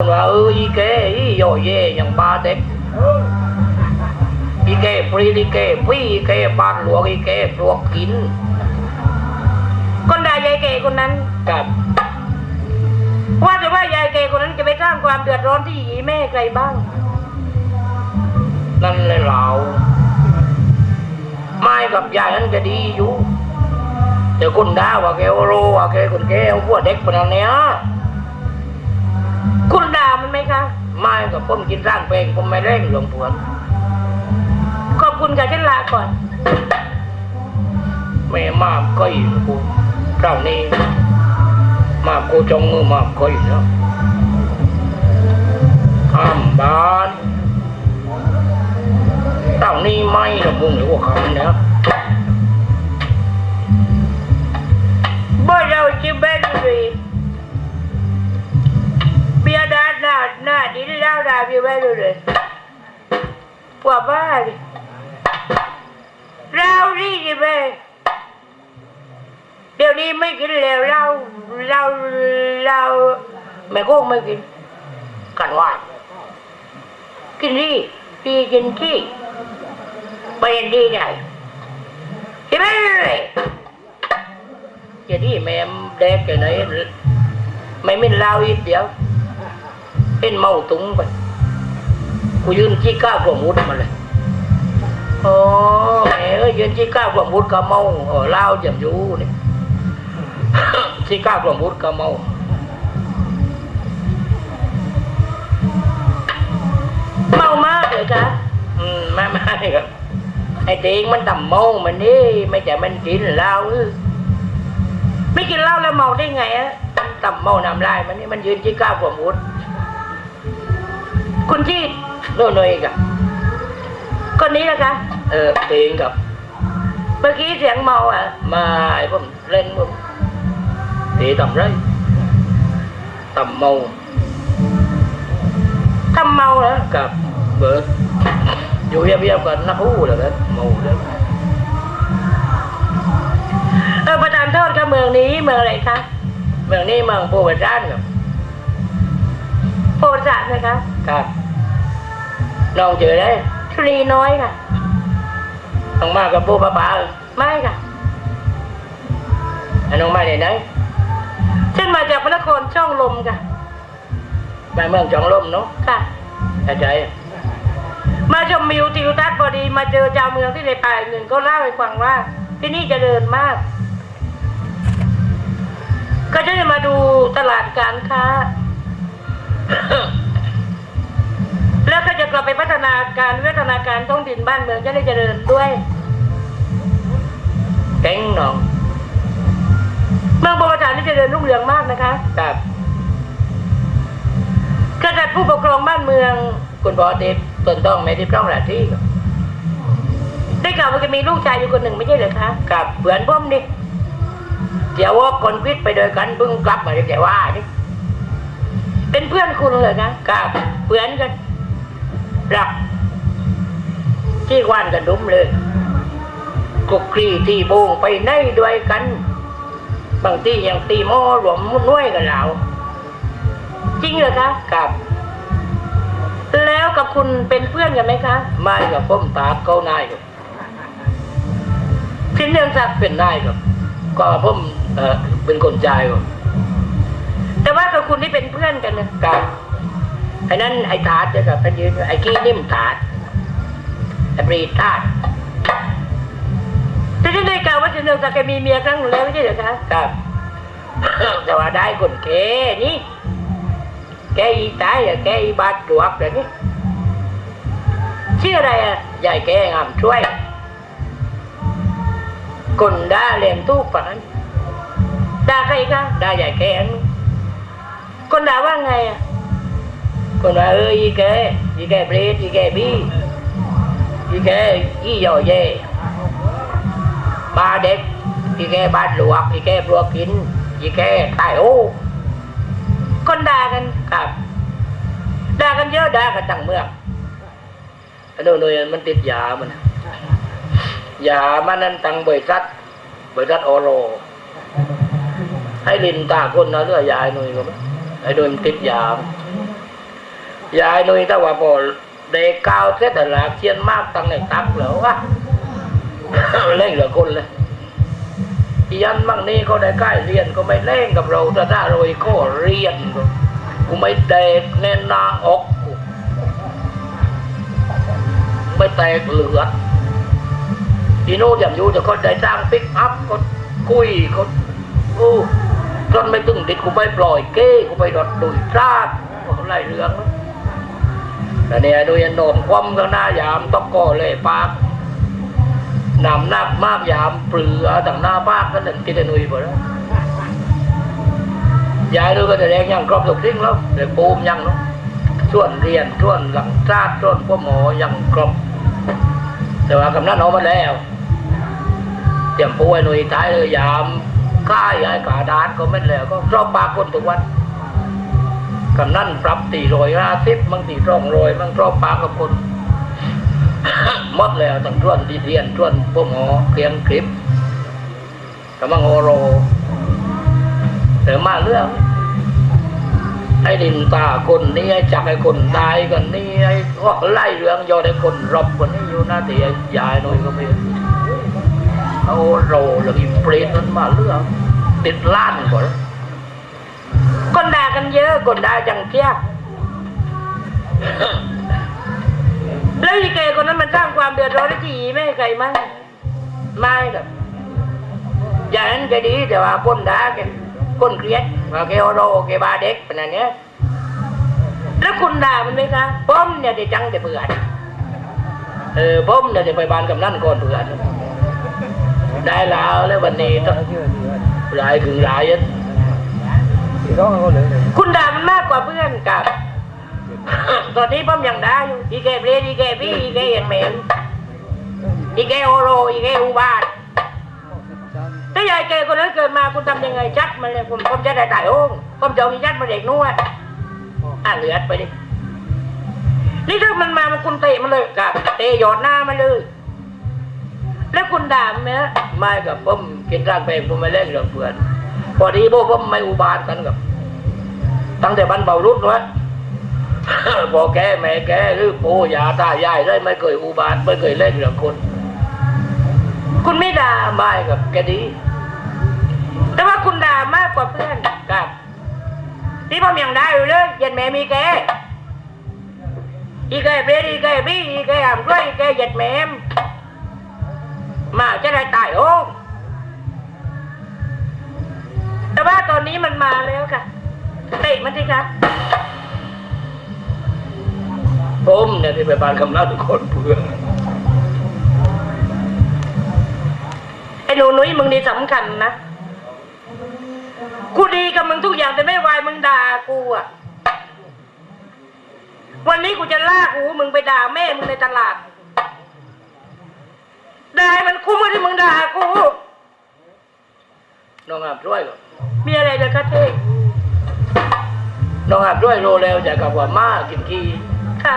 ว่าเอออีแกอีโยเย่อย่างบาเด็กอีแกปรีอีแกปี้อีแกบาดหลวงอีแกปลวกกินคนด่ายายเก๋คนนั้นกับว่าแต่ว่ายายเก๋คนนั้นจะไปสร้างความเดือดร้อนที่หยีแม่ใครบ้าง นั่นเลยเราไม่กับยายนั้นจะดีอยู่แต่คุณด่าว่าแกโอโรว่าแกคนแกเอาพวกเด็กคนนั้นเนี้ย คุณด่ามันไหมคะ ไม่กับผมกินร่างเพลงผมไม่เร่งหลวงพวนขอบคุณค่ะฉันลาก่อนแม่มากก็อีกกูเจ้านี้มากกูจงมือมากก็อีกแล้วข้ามบ้านเจ้านี้ไม่ระบุงหรือว่าคำเนี่ย น้าหน้าดินเล่าดาเบียร์เบ็ดเลยว่าบ้าดิเราดิจิเบเดี๋ยวนี้ไม่กินแล้ว เล่นกันว่ากินดีดีกินที่ไปเรียนดีได้ใช่ไหมจะที่แม่เด็กแกไหนเหล้าอีกเดียวเป็นเมาตุ้งไปกูยืนจี้ก้าวกว่ามุดมาเลยโอ้แหมเอ้ยยืนจี้ก้าวกว่ามุดก็เมาเออเหล้าจำอยู่นี่จี้ก้าวกว่ามุดก็เมาเมามากเลยคะอืมไม่ไม่ครับไอ้เด็กมันต่ำเมามันนี่ไม่ใช่มันกินเหล้าไม่กินเหล้าแล้วเมาได้ไงอะต่ำเมาน้ำลายมันนี่มันยืนจี้ก้าวกว่ามุด คุณที่โน่นเลยกับคนนี้นะคะ เออเพลงกับ เมื่อกี้เสียงเมาอะ มาไอ้ผมเล่นผมตีต่ำไรต่ำเมาทำเมาเหรอกับเบิร์ดอยู่เบียบๆกันนักหู้เลยนะเมาเลยเออประธานโทษค่ะเมืองนี้เมืองอะไรคะเมืองนี้เมืองโพธิ์ด้านครับโพธิ์สานะคะ ครับน้องเจอได้ชุรีน้อยค่ะ น้องมากับโพธิ์ป้าป๋าไม่ค่ะอันน้องมาเนี่ยไหนฉันมาจากพระนครช่องลมค่ะมาเมืองจองลมเนาะค่ะเข้าใจมาชมวิวทิวทัศน์พอดีมาเจอชาวเมืองที่ในป่าหนึ่งก็เล่าให้ฟังว่า ที่นี่เจริญมาก ก็จะมาดูตลาดการค้า แล้วก็จะกลับไปพัฒนาการวิวัฒนาการท้องถิ่นบ้านเมืองจะได้เจริญด้วยเก่งน้องเมืองโบราณนี่เจริญรุ่งเรืองมากนะคะครับกษัตริย์ผู้ปกครองบ้านเมืองคุณพ่อติดต้นต้องไม่ติดต้องหลายที่ครับได้กล่าวว่าจะมีลูกชายอยู่คนหนึ่งไม่ใช่เหรอคะกับเพื่อนผมดิเดี๋ยวว่าคนพิษไปโดวยกันเพิ่งกลับมาเดี๋ยวว่าดิเป็นเพื่อนคุณเหรอคะกับเพื่อนกัน รักที่วานกันดุมเลยกุกคลีตีโบงไปไหนด้วยกัน บางที่ยังตีหม้อรวมน้วยกันแล้วจริงเหรอคะกับ แล้วกับคุณเป็นเพื่อนกันไหมคะ ไม่กับผมตาดเขานายครับสินเรื่องศักเป็นนายครับก็ผมเออเป็นคนใจายครับแต่ว่ากับคุณที่เป็นเพื่อนกันนะกับ ไอ้นั้นไอ้ถาดจะกับไอ้ยืนไอ้กี้นิ่มถาดไอ้ปรีถาดแต่ฉันได้กล่าวว่าสินเรืองศักดิ์แกมีเมียครั้งหนึ่งแล้วไม่ใช่เหรอคะครับแต่ว่าได้คนแกนี่แกอีตายอะแกอีบาดหลวกแบบนี้ชื่ออะไรอะยายแกงามช่วยคนด่าเลี้ยงตู้ฝันด่าใครคะด่ายายแกงคนด่าว่าไงอะ คนว่าเอออีแกอีแกเบรดอีแกบี้อีแกอีโยเย่บาเด็กอีแกบาดหลวกอีแกปลวกกินอีแกตายโอ้คนด่ากันครับด่ากันเยอะด่ากันตั้งเมืองอันนู้นนู่นมันติดยามันยามันนั้นตั้งบริษัทบริษัทโอโรให้ลินตาคนนะเรื่อยยายหน่อยก็ไม่ไอ้โดยมันติดยา ยายนุ้ยถ้าว่าพอเด็กก้าวเสร็จแต่ละเชียนมากตั้งในตักเหรอวะเล่นเหลือคนเลยยันมั่งนี่เขาได้ใกล้เรียนก็ไม่เล่นกับเราแต่ถ้าเราก็เรียนกูไม่แตกแน่นหนาอกกูไม่แตกเหลือดอีโน่อย่างอยู่แต่เขาได้จ้างปิกอัพก็คุยเขาโอ้จนไม่ตึงติดกูไปปล่อยเก้กูไปดอดดุยซาดเขาไล่เรื่อง แต่เนี่ยดูยันโดนคว่ำข้างหน้ายามต้อกก่อเลยปากนำนักมากยามเปลือต่างหน้าปากก็หนึ่งกินแต่หนุยหมดแล้วยายดูก็จะแดงยังครอบทุกสิ่งแล้วเด็กปูมยังเนาะส่วนเรียนส่วนหลังชาติส่วนพวกหมอยังครบแต่ว่ากำนันเอามาแล้วเตรียมปูไอ้หนุยท้ายเลยยามค่ายไอ้กาดานก็ไม่แล้วก็รอบปากคนทุกวัน กำนั่นปรับตีรอยห้าสิบบางตีร่องรอยบางรอบปากกับคนมดแล้วตั้งท่วนดีเทียนท่วนพวกหมอเคียงคลิปกำลังโอโรแต่มาเรื่องไอ้ดินตาคนนี้ไอ้จักไอ้คนตายกันนี่ไอ้พวกไล่เรื่องยอดไอ้คนรบคนนี้อยู่หน้าที่ไอ้ยายหน่อยก็ไม่เอาโรหรืออิมเปรสนั้นมาเรื่องติดล้านก่อน คนด่ากันเยอะคนด่าจังเทียบแล้วอีแกคนนั้นมันสร้างความเดือดร้อนให้จีไม่ให้ใครมั้งไม่กับอย่างนั้นแกดีแต่ว่าคนด่าแกคนเครียดว่าแกโอโรแกบาเด็กเป็นอย่างเนี้ยแล้วคุณด่ามันไหมคะผมเนี่ยได้จังแต่เบื่อเออผมเดี๋ยจะไปบานกำนันก่อนเพื่อได้แล้วแล้ววันนี้ต้องหลายถึงหลาย อันคุณด่ามันมากกว่าเพื่อนกับ ตอนนี้ผมยังด่าอยู่อีแกเบรดอีแกพี่อีแกเห็นเหม็นอีแกโอโรอีแกอุบาทถ้ายายแกคนนั้นเกิดมาคุณทำยังไงชัดมาเลยผมผมจะได้ตายโองผมจะเอาชัดมาเด็กนวดอ่าเหลือไปดินี่ถ้ามันมามันคุณเตะมันเลยกับเตะหยอดหน้ามันเลย แล้วคุณด่ามันไหมไม่กับผมกินร่างแปผมไม่เล่นเรื่องเพื่อน พอดีพวกผมไม่อุบาทกันกับ ตั้งแต่บันเบารุดวะพอแกแม่แกหรือปู่ย่าตายายได้ไม่เคยอุบาทไม่เคยเล่นเรื่องคน คุณไม่ด่าไม่กับแกดี แต่ว่าคุณด่ามากกว่าเพื่อนครับที่ผมยังได้อยู่เลยเย็นแม่มีแกอีแกเบรดอีแกบี้อีแกอ่ำกล้วยอีแกเหย็ดแม่มมาจะได้ตายโอ แต่ว่าตอนนี้มันมาแล้วค่ะ เตะมันสิครับผมเนี่ยที่ไปบ้านกำนันทุกคนเพื่อนไอ้หนูนุ้ยมึงนี่สำคัญนะกูดีกับมึงทุกอย่างแต่ไม่วายมึงด่ากูอะวันนี้กูจะลากหูมึงไปด่าแม่มึงในตลาดด่าให้มันคุ้มกับที่มึงด่ากูน้องอาบด้วยก่อน มีอะไรเดี๋ยวคะเท่น้องอาบด้วยโรแล้วจะกับว่ามากินขี้ค่ะ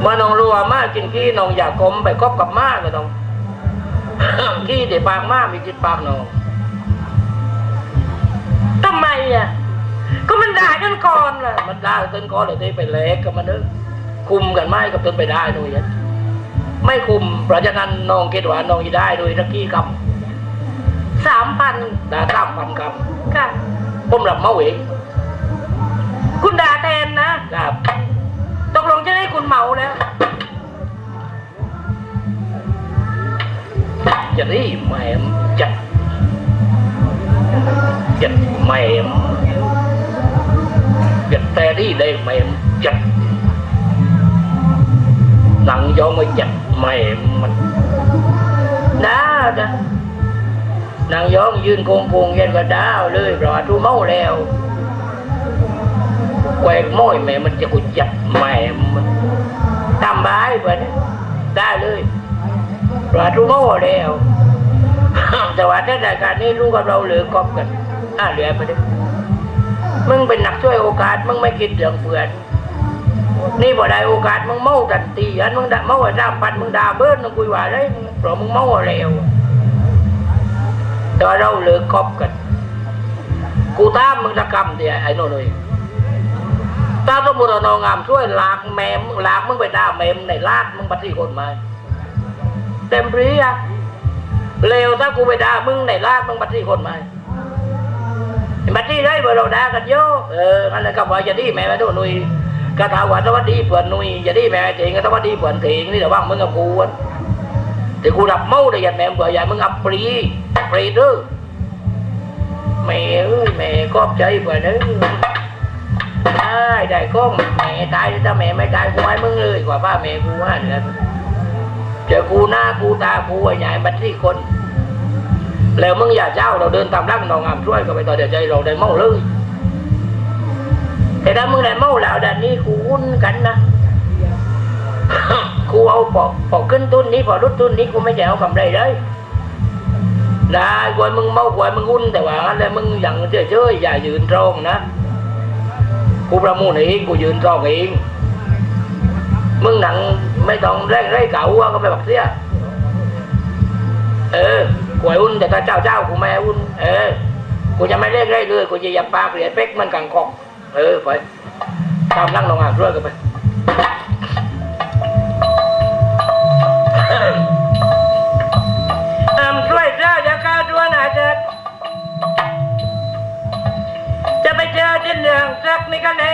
เมื่อน้องรู้ว่ามากินขี้น้องอยากกลมไปคบกับมาก็ต้องขี้เดี๋ยวปากมามีจิตปากน้องทำไมอะก็มันด่ากันก่อนล่ะมันได้ต้นก็เลยได้ไปเล็กกับมันนึกคุมกันไม่กับต้นไปได้ด้วยอะไม่คุมเพราะฉะนั้นน้องคิดว่าน้องจะได้ด้วยทักกี้ค สามพันำด่าตามพันคค่ะำผมรับเมาเองคุณด่าแทนนะครับตกลงจะให้คุณเหมาแล้วจะนี่แหมมจัดจัดแหมมจัดแต่นี่ได้แหมมจัดหนังย้อมมาจัดแหมมมันด่าจ้ะ นางย้องยืนโกงโกงเย็นก็ดาวเลยรอทูเมาแล้วแกวกม้อยแม่มันจะกุจัดแม่มันทำบายไปได้เลยรอทูเมาแล้วแต่ว่าถ้ารายการนี้รู้กับเราเหลือกอบกันอ่าเหลือไปดิมึงเป็นนักช่วยโอกาสมึงไม่คิดเรื่องเพื่อนนี่บ่ได้โอกาสมึงเมาทันทีอันมึงด่าเมาไอ้สามพันมึงด่าเบิ้ลมึงคุยว่าอะไรเพราะมึงเมาแล้ว แต่ว่าเราเลิกคบกัน กูตามมึงตะกรรมเดียไอ้โน่นเลยตถ้าสมมติว่าน้องงามช่วยลากแม่มึงลากมึงไปด่าแม่มึงในลาดมึงปฏิคนมาเต็มปรีอะเร็วถ้ากูไปด่ามึงในลาดมึงปฏิคนมาบัดนี้ได้เบอร์เราด่ากันเยอะเอออันนั้นก็ว่าจะดีแม่มาดูหนุ่ยก็ถาว่าสวัสดีเพื่อนนุยจะดีแม่เถิงก็สวัสดีเพื่อนเถิงนี่แต่ว่ามึงกับกูอะ แต่กูรับเมาได้ยันแม่เบื่ออย่มึงอับปรีปรีเด้อแม่เอ้ยแม่กอใจเพื่อนเอ้ยได้ได้ก็แม่ตายถ้าแม่ไม่ตายกูให้มึงเลยกว่าป้าแม่กูห้าเดือนเจอกูหน้ากูตากูไอ้ใหญ่บัตรที่คน แล้วมึงอย่าเจ้าเราเดินตามร่างนองงามช่วยก็ไปต่อเดี๋ยวใจเราได้เมาเลยแต่ถ้ามึงได้เมาแล้วดันนี้กูวุ่นกันนะ กูเอาพอพอขึ้นตุนนี้พอรุดตุนนี้กูไม่จะเอากำไรเลยได้กวยมึงเมากวยมึงวุ่นแต่ว่างั้นแล้วมึงอย่างเฉยๆอย่ายืนตรงนะกูประมูลเองกูยืนรองเองมึงหนังไม่ต้องแรงไร่เก่าว่าก็ไปบักเสียเออกวยอุ่นแต่ถ้าเจ้าเจ้ากูไม่อุ่นเออกูจะไม่เล่นไร่เลยกูจะอยับปากเหรียญเป๊กมันกังกอกเออไปตามนั่งลงอ่างด้วยกันไป เหลืองสักนี่ก็แน่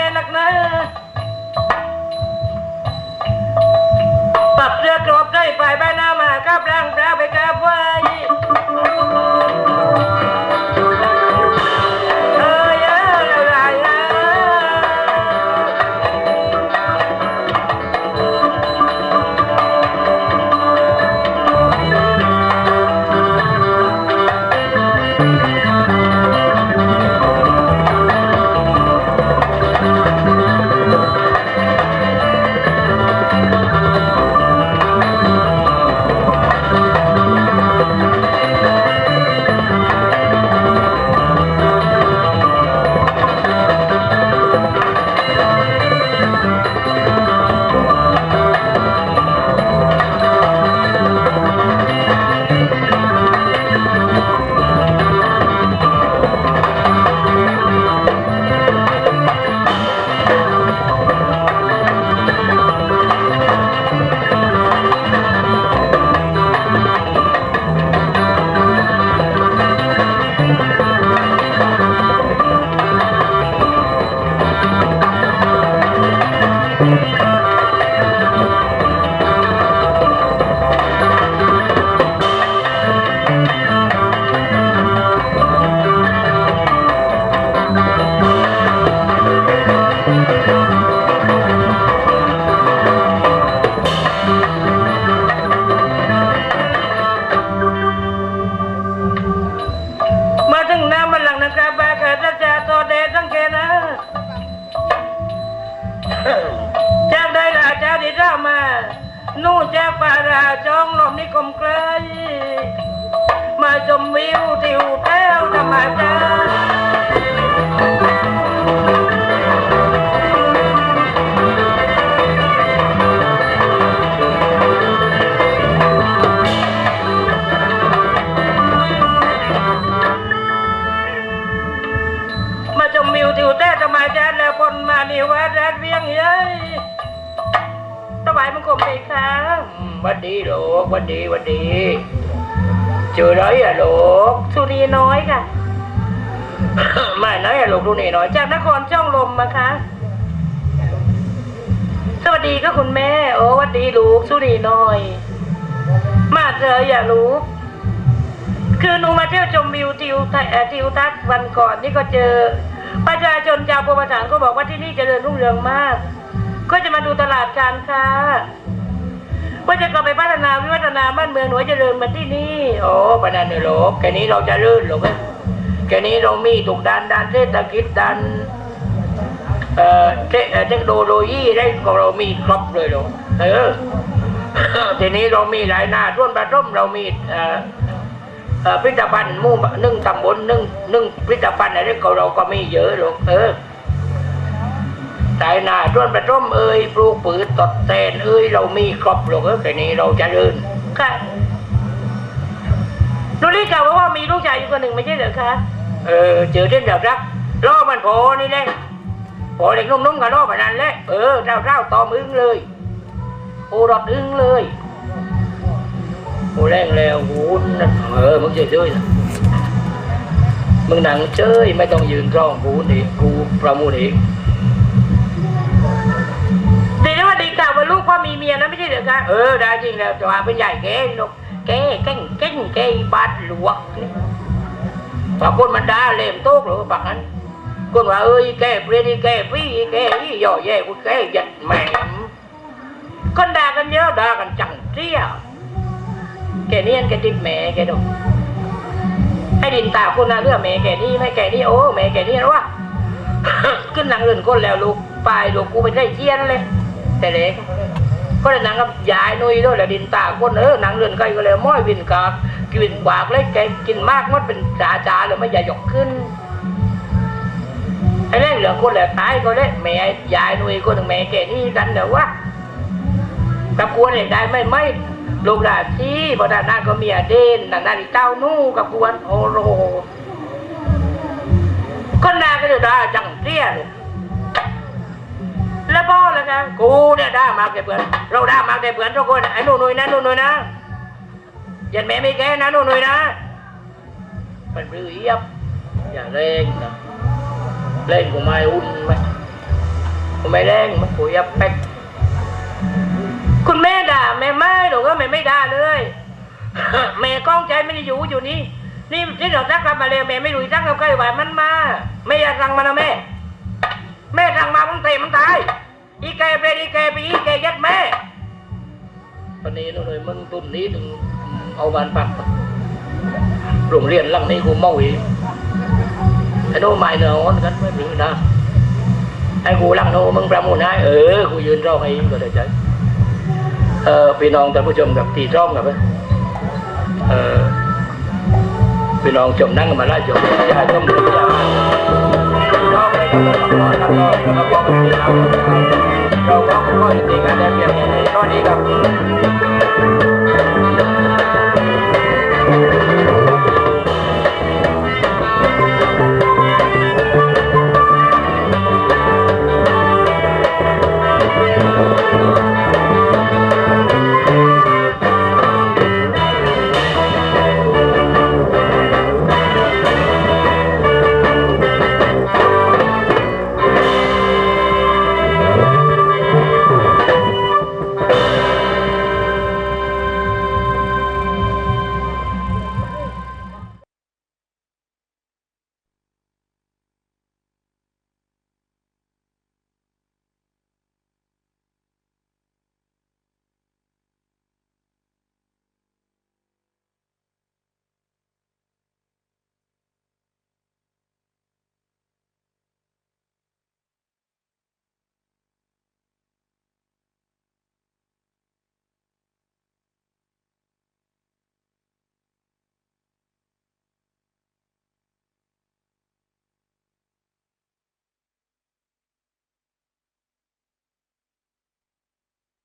จ้องลมนิคมไกล มาชมวิวทิวแถวธรรมชาติมาชมวิวทิวแถวธรรมชาติแล้วคนมานิวัดรัดเวียงเย้ยถวายมังคมไปค่ะอืมห วันดีลูกหวันดีหวันดีเจอไรอะลูกสุรีน้อยค่ะไม่ไหนอะลูกดูนี่หน่อยจ้ะจากนครจ้องลมนะคะสวัสดีก็คุณแม่ โอ้สวัสดีลูกสุรีน้อย มาเจออย่าลูกคือหนูมาเที่ยวชมวิวทิวทัศน์เอ่อทิวทัศน์วันก่อนนี่ก็เจอ ประชาชนชาวโพธิ์สานก็บอกว่าที่นี่เจริญรุ่งเรืองมาก ก็จะมาดูตลาดการค้า ว่าจะกลับไปพัฒนาวิวัฒนาบ้านเมืองหนูให้เจริญมือนที่นี่โอ้ปะนันเนี่ยลูกแค่นี้เราจะลื่นลูกเอ้ยแค่นี้เรามีทุกด้านด้านเศรษฐกิจด้านเอ่อเทเอ่อเทคโนโลยีได้ของเรามีครบเลยลูกเออทีนี้เรามีหลายหน้าร่วนประร่มเรามีเอ่อเออพิพิธภัณฑ์มู่หนึ่งตำบลหนึ่งหนึ่งพิพิธภัณฑ์อะไรของเราก็มีเยอะหลูกเออ สายหน้าร่วนประร่มเอ่ยปลูกปืนตดแตนเอ่ยเรามีครบลูกเออแค่นี้เราจะลื่นค่ะหนูได้กล่าวว่าว่ามีลูกชายอยู่คนหนึ่งไม่ใช่เหรอคะเออเจอเส้นแบบรักล้อมันโผล่นี่แหละพอเด็กนุ่มๆก็รอแบบนั้นแหละเออเจ้าเจ้าตอมอึ้งเลยโอรดอึ้งเลยโอ้แรงแล้วโอ้นั่นเออมึงเฉยๆนะมึงหนังเฉยไม่ต้องยืนร้องกูนี่กูประมูลเอง เมียนะไม่ใช่เออได้จริงแล้วจะว่าเป็นใหญ่แกนกแกแก่งแก่งแกบาดหลวกนี่ปากคนมันด่าเล่มโต๊กหรือปากนั้นคนว่าเอ้ยแกเปลี่ยนแกพี่แกอีย่อแย่กูแกยัดแหม่มคนด่ากันเยอะด่ากันจังเตี้ยแกเนียนแกติดแหม่แกดูให้ดินตาคนน่ะเรื่องแหม่แกนี่ไม่แกนี่โอ้แหม่แกนี่นะวะขึ้นหนังเรือนก้นแล้วลูกปลายลูกกูไปได้เจียนเลย แต่เล็ก ก็เลยนังกับยายนุยด้วยแหละดินตาก้นเออหนังเรือนไกลก็เลยม้อยวินกากกินบากเลยแกกินมากมันเป็นจาจาเลยไม่อยากยกขึ้นไอ้เรื่องเหลือคนแหละตายก็เลยแม่ยายนุยคนหนึ่งแม่แกนี่กันเดี๋ยววะกับกวนเนี่ยได้ไม่ไม่ลูกหลานที่พอด้านหน้าก็เมียเด่นด้านหน้านี่เต้านู่กับกวนโอ้โหคน่าก็จะด่าจังเตี้ยเลย พ่อแล้วกันกูเนี่ยด่ามาแกเพื่อนเราด่ามาแกเพื่อนทุกคนไอ้หนูหนุ่ยนะหนูหนุ่ยนะยันแม่ไม่แกนะหนูหนุ่ยนะมันรื้อเอียบอย่าเร่งนะเร่งกูไม่อุ่นไหมกูไม่เร่งมันกูอยับแป๊กคุณแม่ด่าแม่ไม่หนูก็แม่ไม่ด่าเลยแม่ก้องใจไม่ได้อยู่อยู่นี่นี่ที่เราซักกลับมาเลยแม่ไม่รู้ซักกับใครไหวมันมาแม่อย่าสั่งมันนะแม่แม่สั่งมามันเตะมันตาย อีแกไปอีแกไปอีแกยัดแม่ตอนนี้นู่นเลยมึงตุนนี้ถึงเอาบานปักโรงเรียนหลังนี้กูเมาอีกไอ้โน่ไม่เนอนกันไม่รู้นะไอ้กูหลังโน่มึงประมูลให้เออกูยืนร้องให้ก็ได้ใจเออพี่น้องท่านผู้ชมกับตีร้องกับเออพี่น้องชมนั่งกันมาไล่ชมยายต้มเดือดยา ร้อ